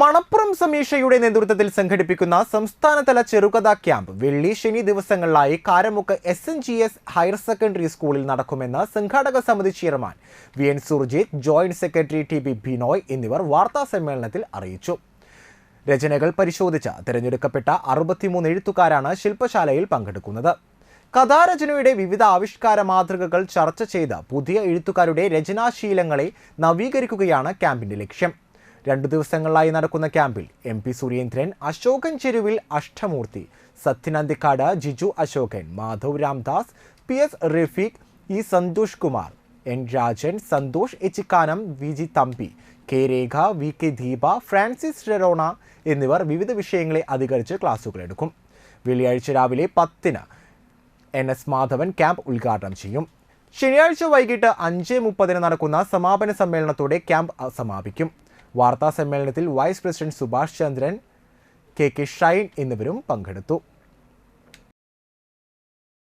മണപ്പുറം സമീക്ഷയുടെ നേതൃത്വത്തിൽ സംഘടിപ്പിക്കുന്ന സംസ്ഥാനതല ചെറുകഥാ ക്യാമ്പ് വെള്ളി ശനി ദിവസങ്ങളിലായി Karamukku S N G S higher secondary സ്കൂളിൽ നടക്കുമെന്ന് സംഘാടക സമിതി chairman V N Surjith joint secretary T B Binoy എന്നിവർ വാർത്താ സമ്മേളനത്തിൽ അറിയിച്ചു. രചനകൾ പരിശോധിച്ച തിരഞ്ഞെടുക്കപ്പെട്ട അറുപത്തിമൂന്ന് എഴുത്തുകാരാണ് ശില്പശാലയിൽ പങ്കെടുക്കുന്നത്. കഥാരചനയുടെ വിവിധ ആവിഷ്കാര മാതൃകകൾ ചർച്ച ചെയ്ത് പുതിയ എഴുത്തുകാരുടെ രചനാശീലങ്ങളെ നവീകരിക്കുകയാണ് ക്യാമ്പിന്റെ ലക്ഷ്യം. രണ്ടു ദിവസങ്ങളിലായി നടക്കുന്ന ക്യാമ്പിൽ M P Surendran Ashokan Cheruvil Ashtamoorthy Sathyan Anthikad Jiju Ashokan Madhav Ramdas P S Rafeeq E Santhosh Kumar N Rajan Santhosh Echikkanam V G Thampi K Rekha V K Deepa Francis Noronha എന്നിവർ വിവിധ വിഷയങ്ങളെ അധികരിച്ച് ക്ലാസുകൾ എടുക്കും. വെള്ളിയാഴ്ച രാവിലെ പത്തിന് N S Madhavan camp ഉദ്ഘാടനം ചെയ്യും. ശനിയാഴ്ച വൈകിട്ട് അഞ്ച് മുപ്പതിന് നടക്കുന്ന സമാപന സമ്മേളനത്തോടെ ക്യാമ്പ് സമാപിക്കും. വാർത്താ സമ്മേളനത്തിൽ vice president Subhash Chandran K K Shine എന്നിവരും പങ്കെടുത്തു.